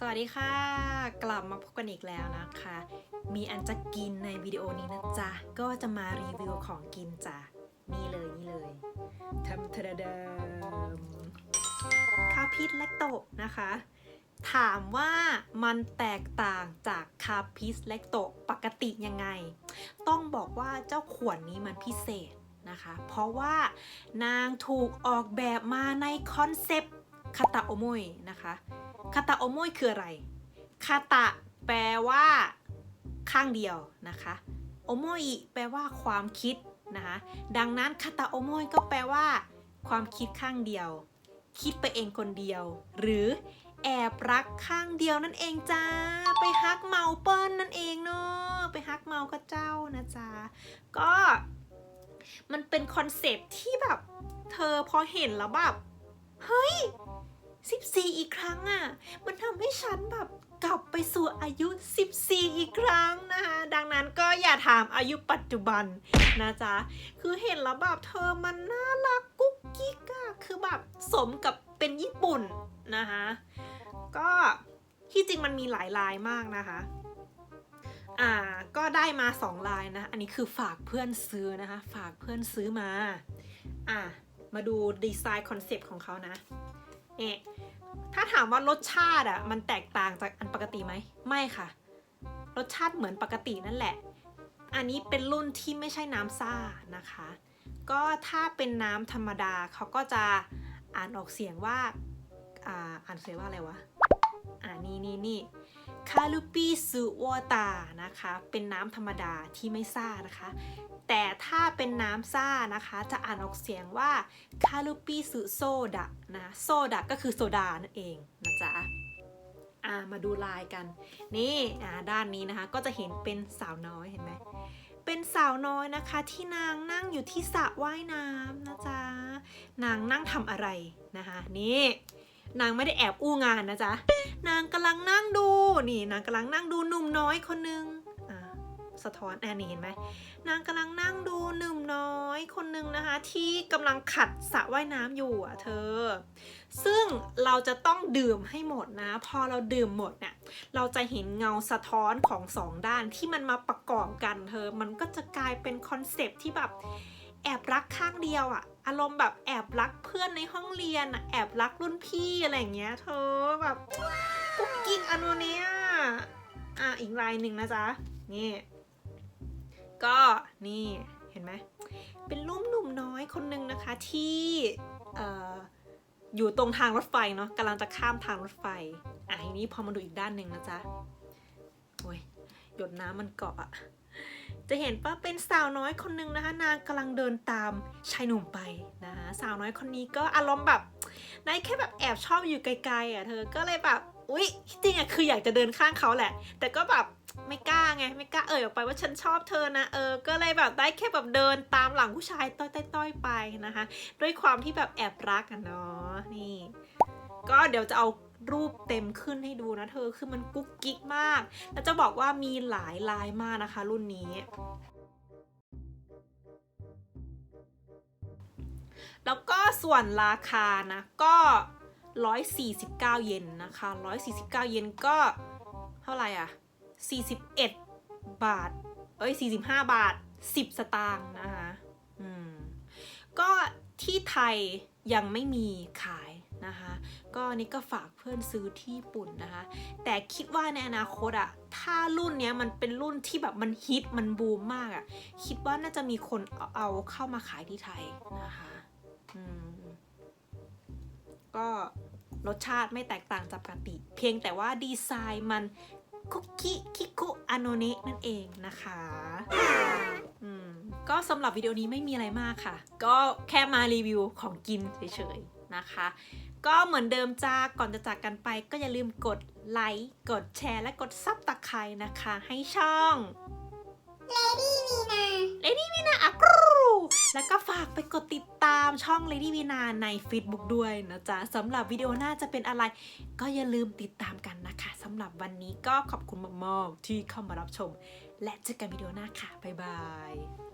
สวัสดีค่ะ กลับมาพบกันอีกแล้วนะคะ มีอันจะกินในวิดีโอนี้นะจ๊ะ ก็จะมารีวิวของกินจ้ะ นี่เลยนี่เลยทำทะดามคาพิษแลคโตนะคะ ถามว่ามันแตกต่างจากคาพิสแลคโตปกติยังไง ต้องบอกว่าเจ้าขวดนี้มันพิเศษนะคะ เพราะว่านางถูกออกแบบมาในคอนเซปต์คาตาโอโมยนะคะ คาตาโอโมยคืออะไรคาตะแปลว่า ข้างเดียวนะคะโอโมยแปลว่าความคิดนะคะดังนั้นคาตาโอโมยก็แปลว่า ความคิดข้างเดียว คิดไปเองคนเดียว หรือแอบรักข้างเดียวนั่นเองจ้า ไปฮักเมาเปิ้ลนั่นเองเนาะไปฮักเมาก็เจ้านะจ๊ะก็มันเป็นคอนเซปที่แบบ เธอพอเห็นแล้วแบบ เฮ้ย 14 อีกครั้งอะ่ะ มันทำให้ฉันแบบกลับไปสู่อายุ 14 อีกครั้งนะคะ ดังนั้นก็อย่าถามอายุปัจจุบันนะจ๊ะ คือเห็นแล้วแบบเธอมันน่ารักกุ๊กกิ๊กอะคือแบบสมกับเป็นญี่ปุ่นนะคะ ก็ที่จริงมันมีหลายลายมากนะคะ อ่า ก็ได้มาสองลายนะ อันนี้คือฝากเพื่อนซื้อนะคะ ฝากเพื่อนซื้อมา อ่ามาดูดีไซน์คอนเซปต์ของเขานะ เอกถ้าถามว่ารสชาติอะมันแตกต่างจากอันปกติไหมไม่ค่ะ รสชาติเหมือนปกตินั่นแหละ อันนี้เป็นรุ่นที่ไม่ใช่น้ำซ่านะคะ ก็ถ้าเป็นน้ำธรรมดาเขาก็จะอ่านออกเสียงว่าอ่านเสียงว่าอะไรวะ อ่านี่นี่นี่คาลูปิสุวอตานะคะ เป็นน้ำธรรมดาที่ไม่ซ่านะคะ แต่ถ้าเป็นน้ำซ่านะคะ จะอ่านออกเสียงว่าคาลูปิสุโซดะนะ โซดะก็คือโซดานั่นเองนะจ๊ะอ่ามาดูลายกัน นี่อ่าด้านนี้นะคะ ก็จะเห็นเป็นสาวน้อยเห็นไหมเป็นสาวน้อยนะคะที่นางนั่งอยู่ที่สระว่ายน้ำนะจ๊ะ นางนั่งทำอะไรนะคะนี่ นางไม่ได้แอบอู้งานนะจ๊ะ นางกำลังนั่งดู นี่นางกำลังนั่งดูหนุ่มน้อยคนหนึงอ่าสะท้อนแอนนี่เห็นไหมนางกำลังนั่งดูหนุ่มน้อยคนหนึงนะคะ ที่กำลังขัดสระว่ายน้ำอยู่อะเธอ ซึ่งเราจะต้องดื่มให้หมดนะ พอเราดื่มหมดเนี่ยเราจะเห็นเงาสะท้อนของสองด้านที่มันมาประกอบกันเธอ มันก็จะกลายเป็นคอนเซปต์ที่แบบ แอบรักข้างเดียวอะอารมณ์แบบแอบรักเพื่อนในห้องเรียนอะแอบรักรุ่นพี่อะไรอย่างเงี้ย เธอแบบกุ๊กกิ๊กอันนเนี้ยอะอีกลายหนึ่งนะจ๊ะนี่ก็นี่เห็นไหมเป็นรูปหนุ่มน้อยคนหนึ่งนะคะที่เอ่ออยู่ตรงทางรถไฟเนาะกำลังจะข้ามทางรถไฟอะทีนี้พอมาดูอีกด้านหนึ่งนะจ๊ะโอ้ยหยดน้ำมันเกาะอะ จะเห็นว่าเป็นสาวน้อยคนหนึ่งนะคะ นางกำลังเดินตามชายหนุ่มไปนะคะสาวน้อยคนนี้ก็อารมณ์แบบนายแค่แบบแอบชอบอยู่ไกลๆอะเธอก็เลยแบบอุ๊ยที่จริงอะคืออยากจะเดินข้างเขาแหละ แต่ก็แบบไม่กล้าไงไม่กล้าเอ่ยออกไปว่าฉันชอบเธอนะเออก็เลยแบบได้แค่แบบเดินตามหลังผู้ชายต้อยๆๆไปนะคะ ด้วยความที่แบบแอบรักกันเนาะนี่ ก็เดี๋ยวจะเอา รูปเต็มขึ้นให้ดูนะเธอคือมันกุ๊กกิ๊กมาก แล้วจะบอกว่ามีหลายลายมากนะคะ รุ่นนี้แล้วก็ส่วนราคานะก็ 149 เยนนะคะ 149 เยนก็เท่าไหร่อะ 41 บาท เอ้ย 45 บาท 10 สตางค์นะคะ อืม ก็ที่ไทยยังไม่มีขาย นะคะ ก็นนี้ก็ฝากเพื่อนซื้อที่ญี่ปุ่นนะคะ แต่คิดว่าในอนาคตอะถ้ารุ่นเนี้ยมันเป็นรุ่นที่แบบมันฮิตมันบูมมากอะคิดว่าน่าจะมีคนเอาเอาเข้ามาขายที่ไทยนะคะอืมก็รสชาติไม่แตกต่างจากปกติ เพียงแต่ว่าดีไซน์มันคุกกี้คิคุอโนเนะนั่นเองนะคะอืมก็สำหรับวิดีโอนี้ไม่มีอะไรมากค่ะ ก็แค่มารีวิวของกินเฉยๆ นะคะ ก็เหมือนเดิมจ้าก่อนจะจากกันไป ก็อย่าลืมกดไลค์กดแชร์และกดซับตะไคร้นะคะ ให้ช่อง Lady Vina Lady Vina อะกรูแล้วก็ฝากไปกดติดตามช่อง Lady Vina ใน Facebook ด้วยนะจ๊ะสำหรับวิดีโอหน้าจะเป็นอะไร ก็อย่าลืมติดตามกันนะคะสำหรับวันนี้ก็ขอบคุณมากๆที่เข้ามารับชม และเจอกันวิดีโอหน้าค่ะ บ๊ายบาย